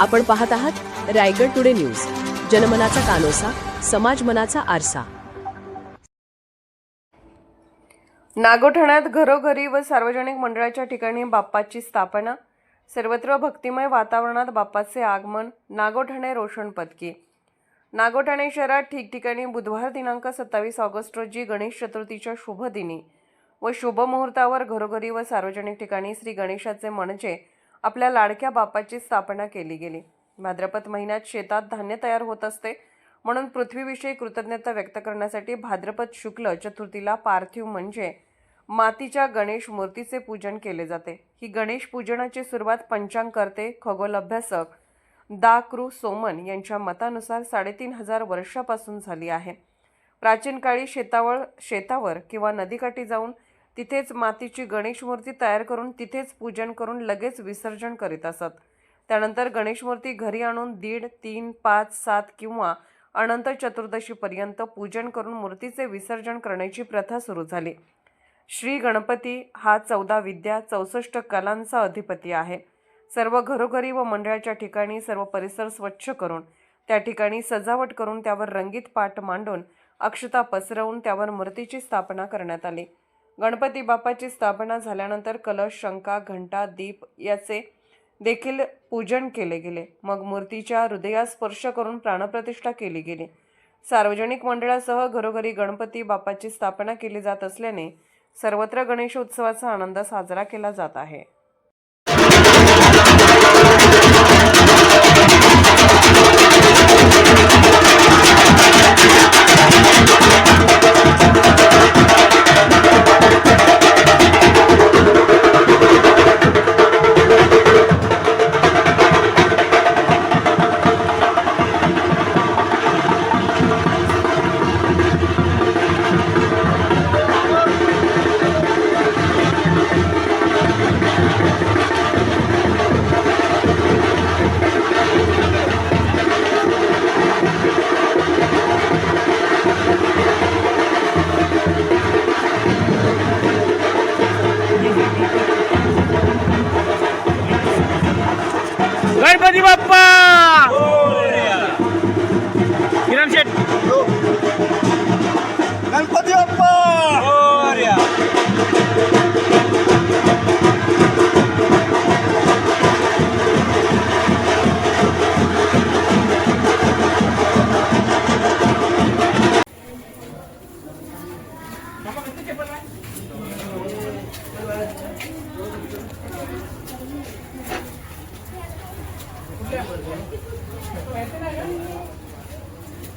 आपण पाहत आहात रायगड टुडे न्यूज. जनमनाचा कानोसा समाज मनाचा आरसा. नागोठण्यात घरोघरी व सार्वजनिक मंडळाच्या ठिकाणी बाप्पाची स्थापना सर्वत्र भक्तिमय वातावरणात बाप्पाचे आगमन नागोठणे रोशन पदकी. नागोठणे शहरात ठिकठिकाणी बुधवार दिनांक सत्तावीस ऑगस्ट रोजी गणेश चतुर्थीच्या शुभ दिनी व शुभ मुहूर्तावर घरोघरी व सार्वजनिक ठिकाणी श्री गणेशाचे म्हणजे आपल्या लाडक्या बापाची स्थापना केली गेली. भाद्रपद महिन्यात शेतात धान्य तयार होत असते. म्हणून पृथ्वीविषयी कृतज्ञता व्यक्त करण्यासाठी भाद्रपद शुक्ल चतुर्थीला पार्थिव म्हणजे मातीच्या गणेश मूर्तीचे पूजन केले जाते. ही गणेश पूजनाची सुरुवात पंचांगकर्ते खगोल अभ्यासक दा कृ सोमन यांच्या मतानुसार साडेतीन हजार वर्षापासून झाली आहे. प्राचीन काळी शेतावर शेतावर किंवा नदीकाठी जाऊन तिथेच मातीची गणेश मूर्ती तयार करून तिथेच पूजन करून लगेच विसर्जन करीत असत. त्यानंतर गणेश मूर्ती घरी आणून दीड तीन पाच सात किंवा अनंत चतुर्दशीपर्यंत पूजन करून मूर्तीचे विसर्जन करण्याची प्रथा सुरू झाली. श्री गणपती हा चौदा विद्या चौसष्ट कलांचा अधिपती आहे. सर्व घरोघरी व मंडळाच्या ठिकाणी सर्व परिसर स्वच्छ करून त्या ठिकाणी सजावट करून त्यावर रंगीत पाट मांडून अक्षता पसरवून त्यावर मूर्तीची स्थापना करण्यात आली. गणपती बाप्पाची स्थापना झाल्यानंतर कलश शंका घंटा दीप याचे देखील पूजन केले गेले. मग मूर्तीच्या हृदयास स्पर्श करून प्राणप्रतिष्ठा केली गेली. सार्वजनिक मंडळासह घरोघरी गणपती बाप्पाची स्थापना केली जात असल्याने सर्वत्र गणेशोत्सवाचा आनंद साजरा केला जात आहे.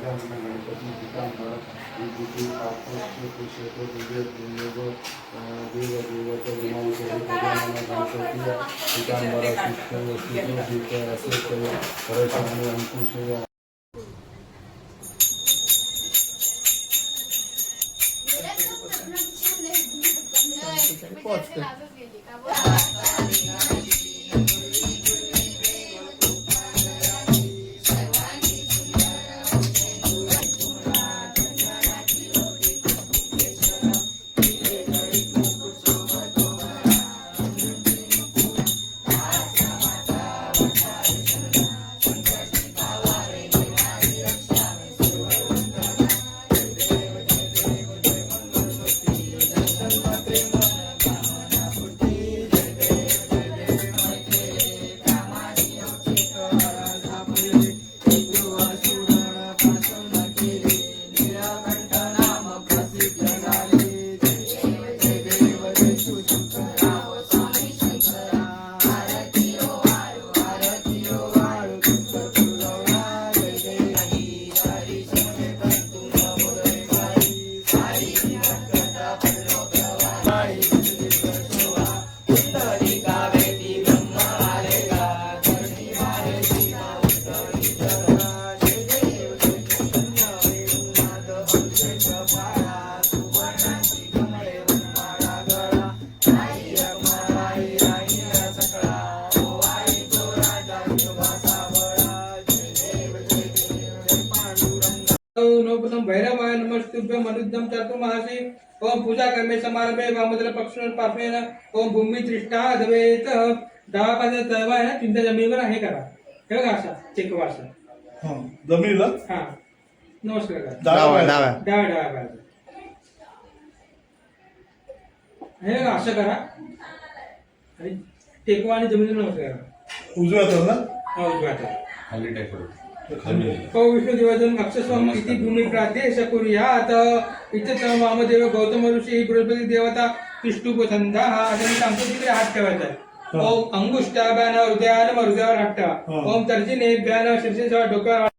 गणपती पितांबर विभूती पापस्य कुशेत दिव्य देव देव देवत विनाशरी गणपती पितांबर शिष्य शिशु असे परशाने अंकुश नमस्तुभ्य मनुद्यम चातुर्मासी ओम पूजा कर्मे समारंभे वामदल पक्षण पापेन ओम भूमी त्रिष्ठा धवेत डावा पाजा तळवा आहे ना तुमच्या जमिनीवर हे करा। हे बघा असा चेकवा असा हा जमीला? हा नमस्कार करा। डावा डाव्या डाव्या. पायाचा हे बघा असं करा. आणि टेकवा आणि जमिनीवर नमस्कार करा. उजव्या हातात ना हा उजव्या हाताला. खाली टाक. खाली ओ विष्णू देवाजन अक्षस्वम इति भूमी प्रादेश कुर्यात इथे वामदेव गौतम ऋषी ही बृहस्पती देवता तिष्टुपसंधा हा आणि मी सांगतो तिकडे हात ठेवायचा आहे. हा. ओम अंगुष्टा ब्यान हृदयान हृदयावर हात ठेवा हा. ओम तर्जिने ब्यान शीर्षेसह डोक्यावर